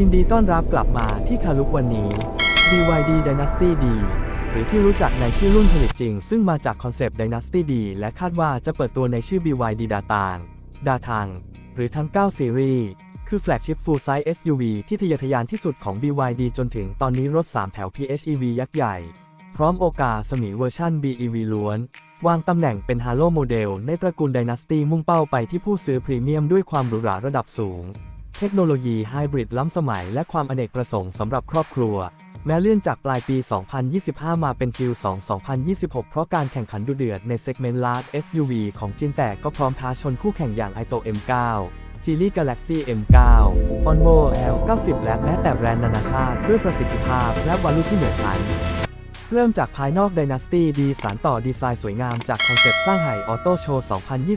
ยินดีต้อนรับกลับมาที่คาลุกวันนี้ BYD Dynasty D หรือที่รู้จักในชื่อรุ่นผลิตจริง ซึ่งมาจากคอนเซปต์ Dynasty D และคาดว่าจะเปิดตัวในชื่อ BYD ดาตางดาทังหรือทั้ง 9 ซีรีส์ คือแฟลกชิพ Full Size SUV ที่ทะเยอทะยานที่สุดของ BYD จนถึงตอนนี้รถ 3 แถว PHEV ยักษ์ใหญ่ พร้อมโอกาสมีเวอร์ชัน BEV ล้วน วางตำแหน่งเป็น Halo โมเดลในตระกูล Dynasty มุ่งเป้าไปที่ผู้ซื้อพรีเมียมด้วยความหรูหราระดับสูง เทคโนโลยีไฮบริดล้ำสมัยและความอเนกประสงค์สำหรับครอบครัว แม้เลื่อนจากปลายปี 2025 มาเป็น Q2 2026 เพราะการแข่งขันดุเดือดในเซกเมนต์ Large SUV ของจีนแต่ก็พร้อมท้าชนคู่แข่งอย่าง i t o M9 Geely Galaxy M9 Onvo L90 และแม้แต่แบรนด์นานาชาติด้วยประสิทธิภาพและวาลุที่เหนือชั้น เริ่มจากภายนอก Dynasty ดีสารต่อดีไซน์สวยงามจากคอนเซ็ปต์สร้างไห่ออโต้โชว์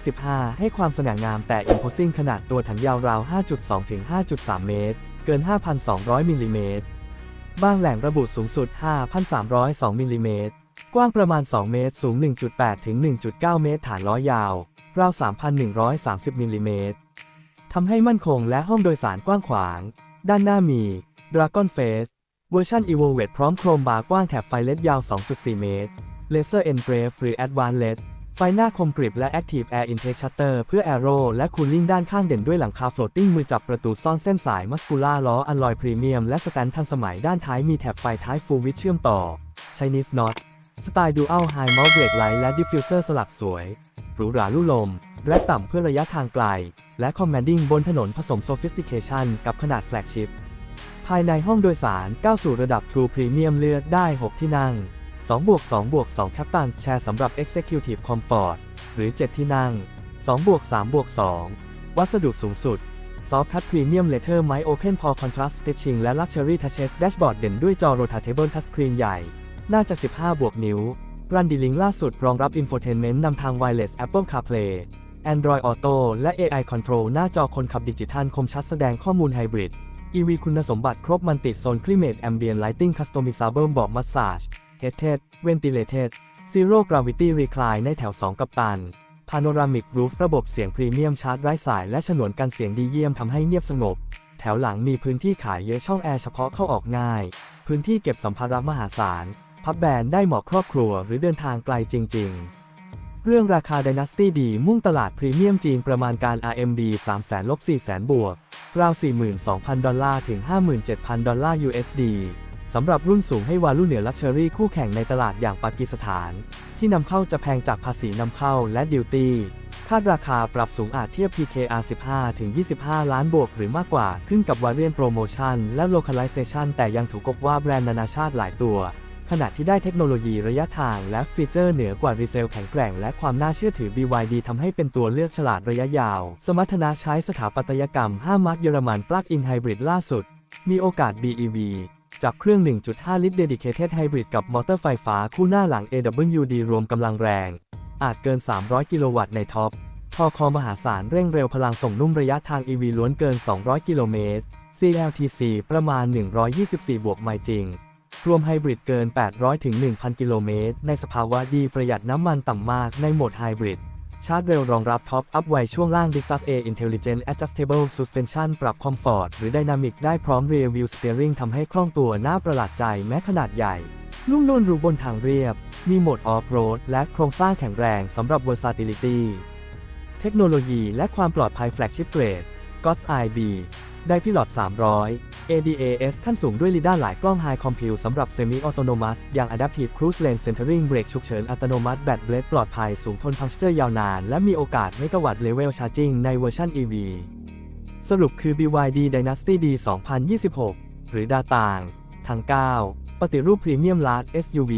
2025 ให้ความสง่างามแต่ imposing ขนาดตัวถังยาวราว 5.2 ถึง 5.3 เมตร เกิน 5,200 มิลลิเมตร บางแหล่งระบุสูงสุด 5,302 มิลลิเมตร กว้างประมาณ 2 เมตร สูง 1.8 ถึง 1.9 เมตร ฐานล้อยาว ราว 3,130 มิลลิเมตร ทำให้มั่นคงและห้องโดยสารกว้างขวาง ด้านหน้ามี Dragon Face เวอร์ชัน Evolved พร้อมโครมบาร์กว้างแถบไฟเลดยาว 2.4 เมตร Laser Engrave หรือ Advanced LED ไฟหน้าคมกริบและ Active Air Intake Shutter เพื่อ Aero และ Cooling ด้านข้างเด่นด้วยหลังคา Floating มือจับประตูซ่อนเส้นสายมัสคูล่าล้ออัลลอยพรีเมียมและสแตนทันสมัยด้านท้ายมีแถบไฟท้าย Full Width เชื่อมต่อ Chinese Knot สไตล์ Dual High Mount Brake Light และ Diffuser สลักสวยหรูหราลู่ลม และต่ำเพื่อระยะทางไกล และ Commanding บนถนนผสม Sophistication กับขนาดแฟลกชิพภ ภายในห้องโดยสารก้าวสู่ระดับ True Premium เลือกได้ 6 ที่นั่ง2บวก2บวก2 Captain Chair สำหรับ Executive Comfort หรือ 7 ที่นั่ง2บวก3บวก2วัสดุสูงสุด Soft Cut Premium Leather ไม้ Open Pore Contrast Stitching และ Luxury Touches Dashboard เด่นด้วยจอ Rotatable Touchscreen ใหญ่หน่าจะ 15 บวกนิ้ว รันดีลิงล่าสุดรองรับ Infotainment นำทาง Wireless Apple CarPlay Android Auto และ AI Control หน้าจอคนขับดิจิทัลคมชัดแสดงข้อมูลไฮบริด EV คุณสมบัติครบมันติดโซน Climate Ambient Lighting Customizable เบาะ Massage Heated Ventilated Zero Gravity Recline ในแถว 2 กับตัน Panoramic Roof ระบบเสียงพรีเมียมชาร์จไร้สายและฉนวนกันเสียงดีเยี่ยมทำให้เงียบสงบ แถวหลังมีพื้นที่ขายเยอะช่องแอร์เฉพาะเข้าออกง่าย พื้นที่เก็บสัมภาระมหาศาล พับแบนได้เหมาะครอบครัวหรือเดินทางไกลจริง ๆ เรื่องราคา Dynasty D มุ่งตลาดพรีเมียมจีนประมาณการ RMB 3 0 0 0 0ลบ4 0 0 0 0 บวก ราว 42,000 ดอลลาร์ ถึง 57,000 ดอลลาร์ USD สำหรับรุ่นสูงให้วาลุเหนือลักชัวรี่คู่แข่งในตลาดอย่างปากีสถาน ที่นำเข้าจะแพงจากภาษีนำเข้าและดิวตี้ คาดราคาปรับสูงอาจเทียบ PKR 15 ถึง 25 ล้านบวกหรือมากกว่า ขึ้นกับวาเรียนโปรโมชั่นและ localization แต่ยังถูกกบว่าแบรนด์นานาชาติหลายตัว ขณะที่ได้เทคโนโลยีระยะทางและฟีเจอร์เหนือกว่ารีเซลแข็งแกร่งและความน่าเชื่อถือ BYD ทำให้เป็นตัวเลือกฉลาดระยะยาว สมรรถนะใช้สถาปัตยกรรม 5 มาร์กเยอรมันปลั๊กอินไฮบริดล่าสุด มีโอกาส BEV จับเครื่อง 1.5 ลิตร Dedicated Hybrid กับมอเตอร์ไฟฟ้าคู่หน้าหลัง AWD รวมกำลังแรง อาจเกิน 300 กิโลวัตต์ในท็อปทอคอมหาศาลเร่งเร็วพลังส่งนุ่มระยะทาง EV ล้วนเกิน 200 กิโลเมตร CLTC ประมาณ 124 บวกไมล์จริง รวมไฮบริดเกิน 800 ถึง 1,000 กิโลเมตร ในสภาวะดีประหยัดน้ำมันต่ำมากในโหมดไฮบริด ชาร์จเร็วรองรับท็อปอัพไวช่วงล่าง d i s a s A Intelligent Adjustable Suspension ปรับคอมฟอร์ตหรือ Dynamic ได้พร้อม Rear View Steering ทำให้คล่องตัวน่าประหลาดใจแม้ขนาดใหญ่นุ่มนวลรูบนทางเรียบ มีโหมด Off-Road และโครงสร้างแข็งแรงสำหรับ Versatility เทคโนโลยีและความปลอดภัยแฟลกชิพเกรด God's Eye B ได้พิลอต300 ADAS ขั้นสูงด้วยลีด้าหลายกล้อง High Compute สำหรับ Semi Autonomous อย่าง Adaptive Cruise Lane Centering เบรกฉุกเฉินอัตโนมัติแบตเบลดปลอดภัยสูงทนพังเจอร์ยาวนาน และมีโอกาสเมกวัตต์เลเวลชาร์จิ n งในเวอร์ชัน EV สรุปคือ BYD Dynasty D 2026 หรือดาต่างทาง 9 ปฏิรูปพรีเมียมลาร์ SUV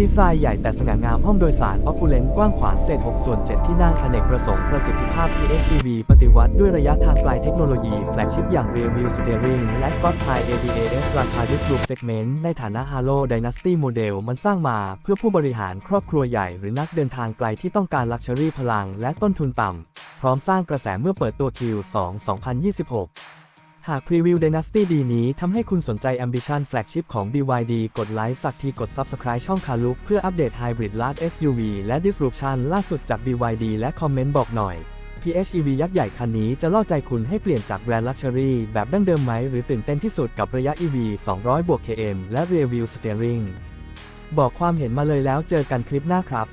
ดีไซน์ใหญ่แต่สง่างามห้องโดยสาร opulent กว้างขวางเศษ6ส่วน 7 ที่นั่งอเนกประสงค์ประสิทธิภาพ PHEV ปฏิวัติด้วยระยะทางไกลเทคโนโลยี แฟลกชิพอย่าง Rear View Steering และ God's Eye ADAS ราคา d i s r u p t Segment ในฐานะ Halo Dynasty Model มันสร้างมาเพื่อผู้บริหารครอบครัวใหญ่หรือนักเดินทางไกลที่ต้องการ Luxury พลังและต้นทุนต่ำพร้อมสร้างกระแสเมื่อเปิดตัว Q2 2026 หากพรีวิว Dynasty ดีนี้ทำให้คุณสนใจ Ambition Flagship ของ BYD กดไลค์สักทีกด Subscribe ช่องคาลุกเพื่ออัปเดต Hybrid l a r g SUV และ Disruption ล่าสุดจาก BYD และคอมเมนต์บอกหน่อย PHEV ยักษ์ใหญ่คันนี้จะล่อใจคุณให้เปลี่ยนจากแบรนด์ลักชัวรี่แบบดั้งเดิมไหม หรือตื่นเต้นที่สุดกับระยะ EV 200บวก km และ Rear View Steering บอกความเห็นมาเลยแล้วเจอกันคลิปหน้าครับ